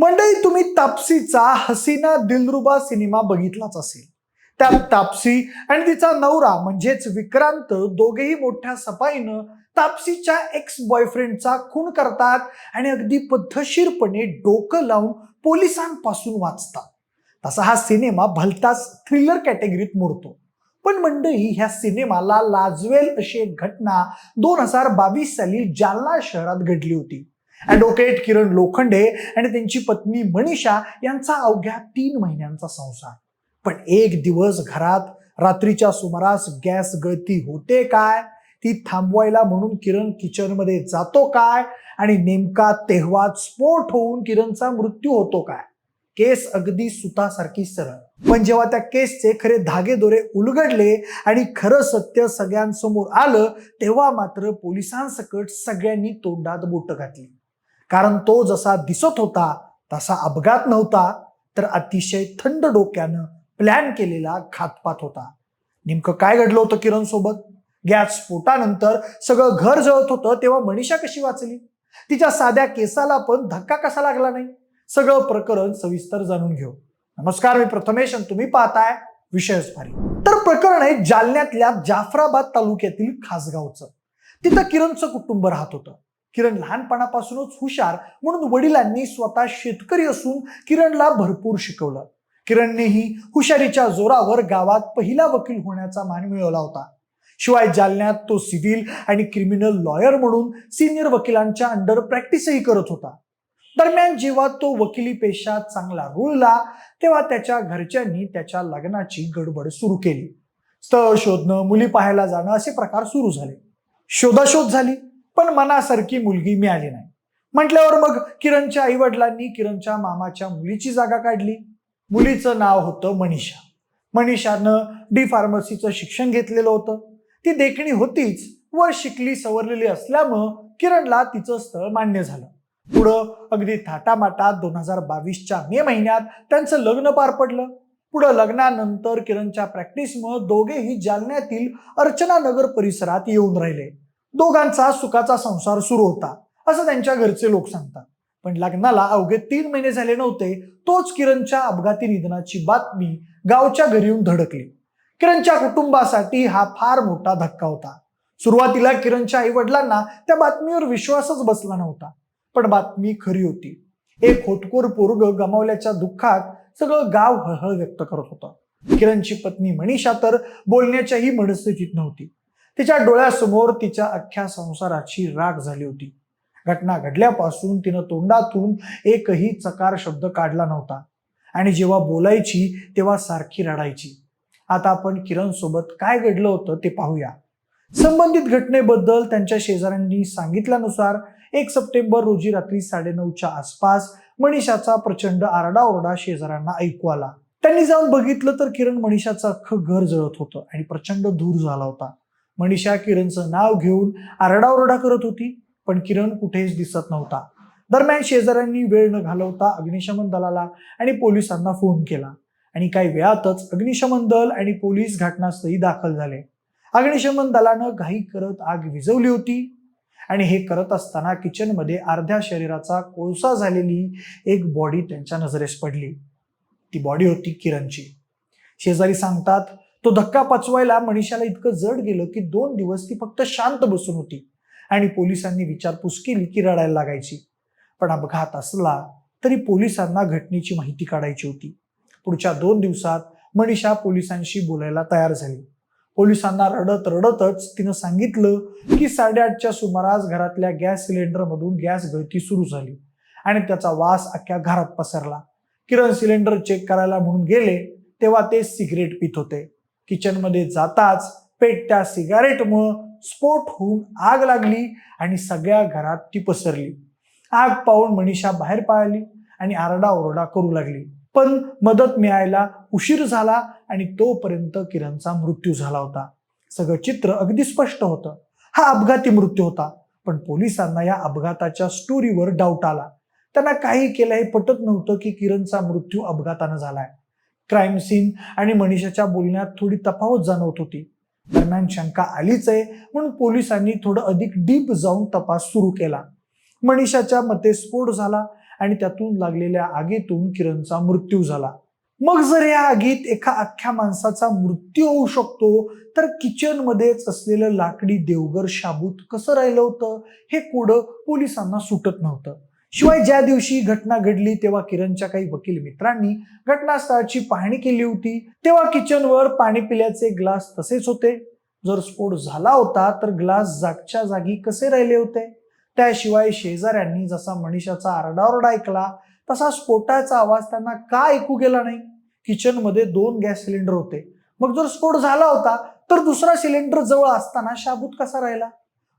मंडळी तुम्ही तापसीचा हसीना दिलरुबा सिनेमा बघितलाच असेल. त्यात तापसी आणि तिचा नवरा म्हणजेच विक्रांत दोघेही मोठ्या सफाईनं तापसीच्या एक्स बॉयफ्रेंडचा खून करतात आणि अगदी पद्धतशीरपणे डोकं लावून पोलिसांपासून वाचतात. तसा हा सिनेमा भलताच थ्रिलर कॅटेगरीत मोडतो. पण मंडळी ह्या सिनेमाला लाजवेल अशी एक घटना दोन हजार बावीस साली जालना शहरात घडली होती. ॲडव्होकेट किरण लोखंडे आणि त्यांची पत्नी मनीषा यांचा अवघ्या तीन महिन्यांचा संसार. पण एक दिवस घरात रात्रीच्या सुमारास गॅस गळती होते काय? ती थांबवायला म्हणून किरण किचनमध्ये जातो काय? आणि नेमका तेव्हाच स्फोट होऊन किरणचा मृत्यू होतो काय? केस अगदी सुतासारखी सरळ. पण जेव्हा त्या केसचे खरे धागेदोरे उलगडले आणि खरं सत्य सगळ्यांसमोर आलं तेव्हा मात्र पोलिसांसकट सगळ्यांनी तोंडात बोट घातली. कारण तो जसा दिसत होता तसा अपघात नव्हता तर अतिशय थंड डोक्यानं प्लॅन केलेला घातपात होता. नेमकं काय घडलं होतं किरण सोबत? गॅस स्फोटानंतर सगळं घर जळत होतं तेव्हा मनीषा कशी वाचली? तिच्या साध्या केसाला पण धक्का कसा लागला नाही? सगळं प्रकरण सविस्तर जाणून घेऊ. नमस्कार मी प्रथमेश आणि तुम्ही पाहताय विषयच भारी. तर प्रकरण आहे जालन्यातल्या जाफराबाद तालुक्यातील खासगावचं. तिथं किरणचं कुटुंब राहत होतं. किरण लहानपणापासूनच हुशार म्हणून वडिलांनी स्वतः शेतकरी असून किरणला भरपूर शिकवलं. किरणनेही हुशारीच्या जोरावर गावात पहिला वकील होण्याचा मान मिळवला होता. शिवाय जालन्यात तो सिव्हिल आणि क्रिमिनल लॉयर म्हणून सिनियर वकिलांच्या अंडर प्रॅक्टिसही करत होता. दरम्यान जेव्हा तो वकिली पेशात चांगला रुळला तेव्हा त्याच्या घरच्यांनी त्याच्या लग्नाची गडबड सुरू केली. स्थळ शोधणं मुली पाहायला जाणं असे प्रकार सुरू झाले. शोधाशोध झाली. पण मनासारखी मुलगी मिळाली नाही. म्हटल्यावर मग किरणच्या आई वडिलांनी किरणच्या मामाच्या मुलीची जागा काढली. मुलीचं नाव होतं मनीषा. मनीषानं डी फार्मसीचं शिक्षण घेतलेलं होतं. ती देखणी होतीच व शिकली सवरलेली असल्यामुळं किरणला तिचं स्थळ मान्य झालं. पुढं अगदी थाटामाटात दोन हजार बावीसच्या मे महिन्यात त्यांचं लग्न पार पडलं. पुढं लग्नानंतर किरणच्या प्रॅक्टिसमुळं दोघेही जालन्यातील अर्चना नगर परिसरात येऊन राहिले. दोघांचा सुखाचा संसार सुरू होता असं त्यांच्या घरचे लोक सांगतात. पण लग्नाला अवघे तीन महिने झाले नव्हते तोच किरणच्या अपघाती निधनाची बातमी गावच्या घरी येऊन धडकली. किरणच्या कुटुंबासाठी हा फार मोठा धक्का होता. सुरुवातीला किरणच्या आई वडिलांना त्या बातमीवर विश्वासच बसला नव्हता पण बातमी खरी होती. एक होटकोर पोरग गमावल्याच्या दुःखात सगळं गाव हळहळ व्यक्त करत होतं. किरणची पत्नी मनीषा तर बोलण्याच्याही मनस्थितीत नव्हती. तिच्या डोळ्यासमोर तिच्या अख्ख्या संसाराची राग झाली होती. घटना घडल्यापासून तिनं तोंडातून एकही चकार शब्द काढला नव्हता. आणि जेव्हा बोलायची तेव्हा सारखी रडायची. आता आपण किरण सोबत काय घडलं होतं ते पाहूया. संबंधित घटनेबद्दल त्यांच्या शेजाऱ्यांनी सांगितल्यानुसार एक सप्टेंबर रोजी रात्री साडेनऊच्या आसपास मनीषाचा प्रचंड आरडाओरडा शेजाऱ्यांना ऐकू आला. त्यांनी जाऊन बघितलं तर किरण मनीषाचं अख्खं घर जळत होतं आणि प्रचंड धूर झाला होता. मनीषा किरणचं नाव घेऊन आरडाओरडा करत होती पण किरण कुठेच दिसत नव्हता. दरम्यान शेजाऱ्यांनी वेळ न घालवता अग्निशमन दलाला आणि पोलिसांना फोन केला. आणि काही वेळातच अग्निशमन दल आणि पोलीस घटनास्थळी दाखल झाले. अग्निशमन दलानं घाई करत आग विझवली होती. आणि हे करत असताना किचनमध्ये अर्ध्या शरीराचा कोळसा झालेली एक बॉडी त्यांच्या नजरेस पडली. ती बॉडी होती किरणची. शेजारी सांगतात तो धक्का पचवायला मनीषाला इतकं जड गेलं की दोन दिवस ती फक्त शांत बसून होती. आणि पोलिसांनी विचारपूस केली की रडायला लागायची. पण अपघात असला तरी पोलिसांना घटनेची माहिती काढायची होती. पुढच्या दोन दिवसात मनीषा पोलिसांशी बोलायला तयार झाली. पोलिसांना रडत रडतच तिनं सांगितलं की साडेआठच्या सुमारास घरातल्या गॅस सिलेंडरमधून गॅस गळती सुरू झाली आणि त्याचा वास अख्ख्या घरात पसरला. किरण सिलेंडर चेक करायला म्हणून गेले तेव्हा ते सिगरेट पित होते. किचनमध्ये जाताच पेटत्या सिगारेटमुळं स्फोट होऊन आग लागली आणि सगळ्या घरात ती पसरली. आग पाहून मनीषा बाहेर पळाली आणि आरडाओरडा करू लागली. पण मदत मिळायला उशीर झाला आणि तोपर्यंत किरणचा मृत्यू झाला होता. सगळं चित्र अगदी स्पष्ट होतं. हा अपघाती मृत्यू होता. पण पोलिसांना या अपघाताच्या स्टोरीवर डाऊट आला. त्यांना काही केलं हे पटत नव्हतं की किरणचा मृत्यू अपघातानं झालाय. क्राईम सीन आणि मनीषाच्या बोलण्यात थोडी तफावत जाणवत होती. दरम्यान शंका आलीच आहे म्हणून पोलिसांनी थोडं अधिक डीप जाऊन तपास सुरू केला. मनीषाच्या मते स्फोट झाला आणि त्यातून लागलेल्या आगीतून किरणचा मृत्यू झाला. मग जर या आगीत एका अख्ख्या माणसाचा मृत्यू होऊ शकतो तर किचनमध्येच असलेलं लाकडी देवघर शाबूत कसं राहिलं होतं हे कोडं पोलिसांना सुटत नव्हतं. शिवाय ज्या दिवशी घटना घडली तेव्हा किरणच्या काही वकील मित्रांनी घटनास्थळाची पाहणी केली होती. तेव्हा किचनवर पाणी पिल्याचे ग्लास तसेच होते. जर स्फोट झाला होता तर ग्लास जागच्या जागी कसे राहिले होते? त्याशिवाय शेजाऱ्यांनी जसा मनीषाचा आरडाओरडा ऐकला तसा स्फोटाचा आवाज त्यांना का ऐकू गेला नाही? किचनमध्ये दोन गॅस सिलेंडर होते. मग जर स्फोट झाला होता तर दुसरा सिलेंडर जवळ असताना शाबूत कसा राहिला?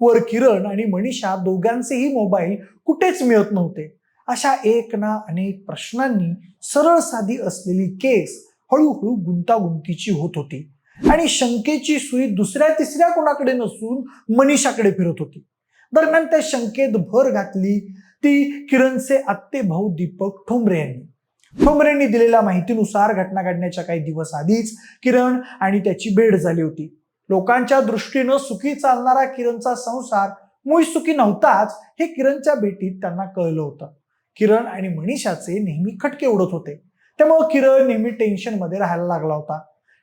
वर किरण आणि मनीषा दोघांचेही मोबाईल कुठेच मिळत नव्हते. अशा एक ना अनेक प्रश्नांनी सरळ साधी असलेली केस हळूहळू गुंतागुंतीची होत होती. आणि शंकेची सुई दुसऱ्या तिसऱ्या कोणाकडे नसून मनीषाकडे फिरत होती. दरम्यान त्या शंकेत भर घातली ती किरणचे आत्ते भाऊ दीपक ठोंबरे यांनी. ठोंबरेंनी दिलेल्या माहितीनुसार घटना घडण्याच्या काही दिवस आधीच किरण आणि त्याची भेट झाली होती. लोकांच्या दृष्टीनं सुखी चालणारा किरणचा संसार मुळी सुखी नव्हताच हे किरणच्या भेटीत त्यांना कळलं होतं. किरण आणि मनीषाचे नेहमी खटके उडत होते. त्यामुळे किरण नेहमी टेन्शनमध्ये राहायला लागला होता.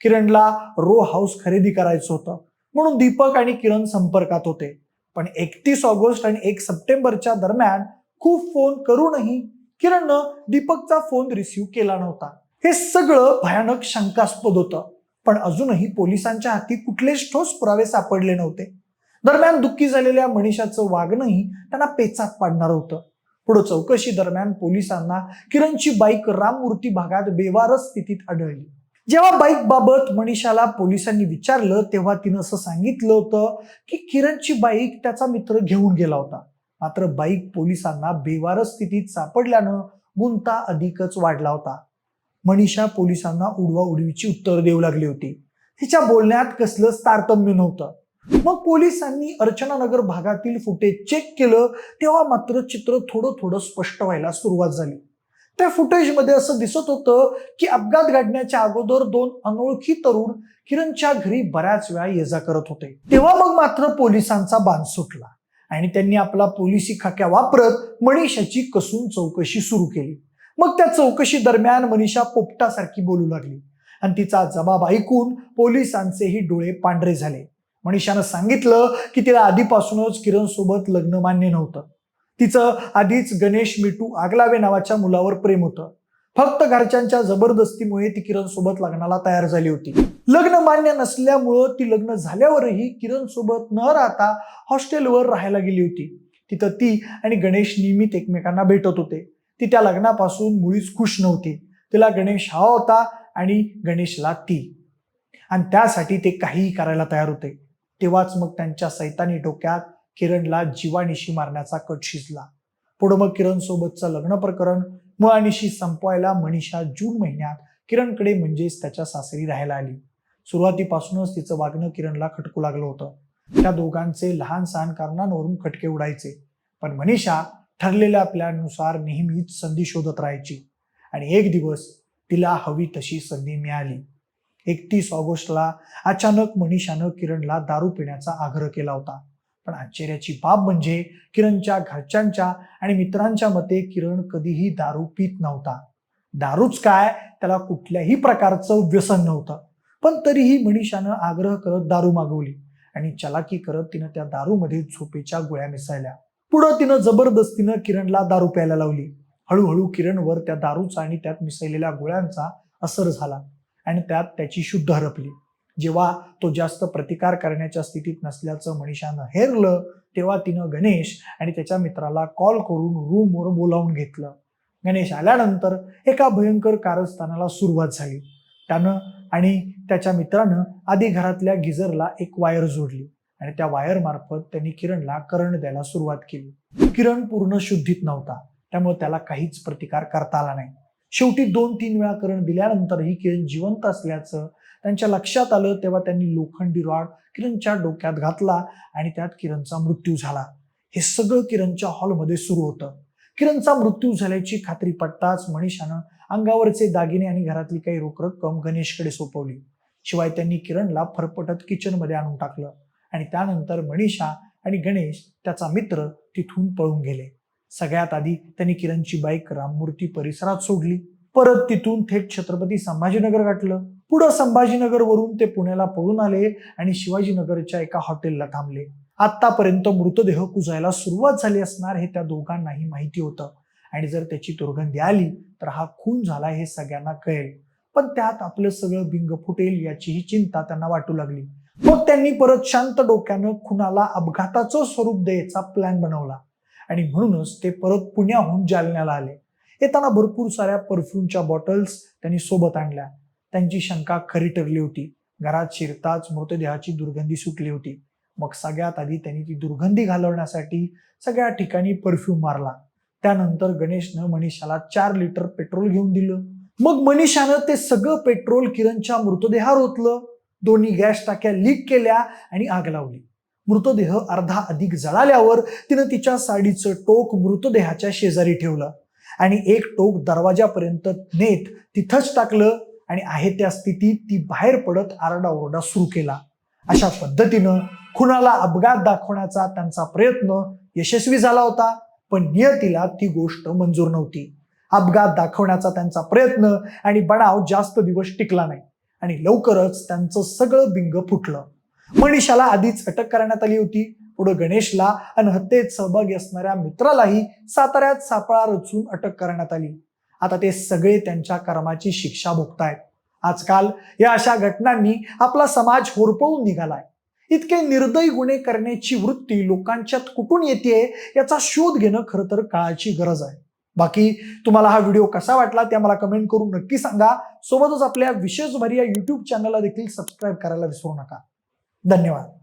किरणला रो हाऊस खरेदी करायचं होतं. म्हणून दीपक आणि किरण संपर्कात होते. पण एकतीस ऑगस्ट आणि एक सप्टेंबरच्या दरम्यान खूप फोन करूनही किरणनं दीपकचा फोन रिसिव्ह केला नव्हता. हे सगळं भयानक शंकास्पद होतं. पण अजूनही पोलिसांच्या हाती कुठलेच ठोस पुरावे सापडले नव्हते. दरम्यान दुःखी झालेल्या मनीषाचं वागणंही त्यांना पेचात पाडणार होतं. पुढे चौकशी दरम्यान पोलिसांना किरणची बाईक राममूर्ती भागात बेवारस स्थितीत आढळली. जेव्हा बाईक बाबत मनीषाला पोलिसांनी विचारलं तेव्हा तिनं असं सांगितलं होतं की किरणची बाईक त्याचा मित्र घेऊन गेला होता. मात्र बाईक पोलिसांना बेवारस स्थितीत सापडल्यानं गुंता अधिकच वाढला होता. मनीषा पोलिसांना उडवा उडवीची उत्तर देऊ लागली होती. तिच्या बोलण्यात कसलंच तारतम्य नव्हतं. मग पोलिसांनी अर्चनानगर भागातील फुटेज चेक केलं तेव्हा मात्र चित्र थोडं थोडं स्पष्ट व्हायला सुरुवात झाली. त्या फुटेजमध्ये असं दिसत होतं की अपघात घडण्याच्या अगोदर दोन अनोळखी तरुण किरणच्या घरी बऱ्याच वेळा ये जा करत होते. तेव्हा मग मात्र पोलिसांचा बांध सुटला आणि त्यांनी आपला पोलिसी खाक्या वापरत मनीषाची कसून चौकशी सुरू केली. मग त्या चौकशी दरम्यान मनीषा पोपटासारखी बोलू लागली. आणि तिचा जबाब ऐकून पोलिसांचेही डोळे पांढरे झाले. मनीषानं सांगितलं की तिला आधीपासूनच किरण सोबत लग्न मान्य नव्हतं. तिचं आधीच गणेश मिटू आगलावे नावाच्या मुलावर प्रेम होतं. फक्त घरच्यांच्या जबरदस्तीमुळे ती किरण सोबत लग्नाला तयार झाली होती. लग्न मान्य नसल्यामुळं ती लग्न झाल्यावरही किरण सोबत न राहता हॉस्टेलवर राहायला गेली होती. तिथं ती आणि गणेश नियमित एकमेकांना भेटत होते. ती त्या लग्नापासून मुळीच खुश नव्हती. तिला गणेश हा होता आणि गणेशला ती आणि त्यासाठी ते काहीही करायला तयार होते. तेव्हाच मग त्यांच्या सैतानी डोक्यात किरणला जीवानिशी मारण्याचा कट शिजला. पुढं मग किरण सोबतचं लग्न प्रकरण मुळानिशी संपवायला मनीषा जून महिन्यात किरणकडे म्हणजेच त्याच्या सासरी राहायला आली. सुरुवातीपासूनच तिचं वागणं किरणला खटकू लागलं होतं. त्या दोघांचे लहान सहान कारणांवरून खटके उडायचे. पण मनीषा ठरलेल्या प्लॅननुसार नेहमीच संधी शोधत राहायची. आणि एक दिवस तिला हवी तशी संधी मिळाली. एकतीस ऑगस्टला अचानक मनीषानं किरणला दारू पिण्याचा आग्रह केला होता. पण आश्चर्याची बाब म्हणजे किरणच्या घरच्यांच्या आणि मित्रांच्या मते किरण कधीही दारू पित नव्हता. दारूच काय? त्याला कुठल्याही प्रकारचं व्यसन नव्हतं. पण तरीही मनीषानं आग्रह करत दारू मागवली. आणि चलाकी करत तिनं त्या दारूमध्ये झोपेच्या गोळ्या मिसळल्या. पुढं तिनं जबरदस्तीनं किरणला दारू प्यायला लावली. हळूहळू किरणवर त्या दारूचा आणि त्यात मिसळलेल्या गोळ्यांचा असर झाला आणि त्यात त्याची शुद्ध हरपली. जेव्हा तो जास्त प्रतिकार करण्याच्या स्थितीत नसल्याचं मनीषानं हेरलं तेव्हा तिनं गणेश आणि त्याच्या मित्राला कॉल करून रूमवर बोलावून घेतलं. गणेश आल्यानंतर एका भयंकर कारस्थानाला सुरुवात झाली. त्यानं आणि त्याच्या मित्रानं आधी घरातल्या गिझरला एक वायर जोडली. आणि त्या वायर मार्फत त्यांनी किरणला करंट द्यायला सुरुवात केली. किरण पूर्ण शुद्धीत नव्हता. त्यामुळे त्याला काहीच प्रतिकार करता आला नाही. शेवटी दोन तीन वेळा करंट दिल्यानंतरही किरण जिवंत असल्याचं त्यांच्या लक्षात आलं तेव्हा त्यांनी लोखंडी रॉड किरणच्या डोक्यात घातला आणि त्यात किरणचा मृत्यू झाला. हे सगळं किरणच्या हॉलमध्ये सुरू होतं. किरणचा मृत्यू झाल्याची खात्री पटताच मनीषानं अंगावरचे दागिने आणि घरातली काही रोख रक्कम गणेशकडे सोपवली. शिवाय त्यांनी किरणला फरफटत किचनमध्ये आणून टाकलं. आणि त्यानंतर मनीषा आणि गणेश त्याचा मित्र तिथून पळून गेले. सगळ्यात आधी त्यांनी किरणची बाईक राममूर्ती परिसरात सोडली. परत तिथून थेट छत्रपती संभाजीनगर गाठलं. पुढं संभाजीनगर वरून ते पुण्याला पळून आले आणि शिवाजीनगरच्या एका हॉटेलला थांबले. आतापर्यंत मृतदेह कुजायला सुरुवात झाली असणार हे त्या दोघांनाही माहिती होतं. आणि जर त्याची दुर्गंधी आली तर हा खून झाला हे सगळ्यांना कळेल. पण त्यात आपलं सगळं बिंग फुटेल याचीही चिंता त्यांना वाटू लागली. मग त्यांनी परत शांत डोक्यानं खुनाला अपघाताचं स्वरूप द्यायचा प्लॅन बनवला. आणि म्हणूनच ते परत पुण्याहून जालन्याला आले. येताना भरपूर साऱ्या परफ्यूमच्या बॉटल्स त्यांनी सोबत आणल्या. त्यांची शंका खरी ठरली होती. घरात शिरताच मृतदेहाची दुर्गंधी सुटली होती. मग सगळ्यात आधी त्यांनी ती दुर्गंधी घालवण्यासाठी सगळ्या ठिकाणी परफ्यूम मारला. त्यानंतर गणेशनं मनीषाला चार लिटर पेट्रोल घेऊन दिलं. मग मनीषानं ते सगळं पेट्रोल किरणच्या मृतदेहावर ओतलं. दोन्ही गॅस टाक्या लीक केल्या आणि आग लावली. मृतदेह अर्धा अधिक जळाल्यावर तिनं तिच्या साडीचं टोक मृतदेहाच्या शेजारी ठेवलं आणि एक टोक दरवाजापर्यंत नेत तिथंच टाकलं आणि आहे त्या स्थितीत ती बाहेर पडत आरडाओरडा सुरू केला. अशा पद्धतीनं खुनाला अपघात दाखवण्याचा त्यांचा प्रयत्न यशस्वी झाला होता पण नियतीला ती गोष्ट मंजूर नव्हती. अपघात दाखवण्याचा त्यांचा प्रयत्न आणि बनाव जास्त दिवस टिकला नाही. आणि लवकरच त्यांचं सगळं बिंग फुटलं. मनीषाला आधीच अटक करण्यात आली होती. पुढे गणेशला आणि हत्येत सहभागी असणाऱ्या मित्रालाही साताऱ्यात सापळा रचून अटक करण्यात आली. आता ते सगळे त्यांच्या कर्माची शिक्षा भोगतायत. आजकाल या अशा घटनांनी आपला समाज होरपळून निघालाय. इतके निर्दयी गुन्हे करण्याची वृत्ती लोकांच्यात कुठून येते याचा शोध घेणं खरं तर काळाची गरज आहे. बाकी तुम्हाला हा व्हिडिओ कसा वाटला ते मला कमेंट करून नक्की सांगा. सोबतच आपल्या विशेष भरी या युट्यूब चॅनलला देखील सबस्क्राईब करायला विसरू नका. धन्यवाद.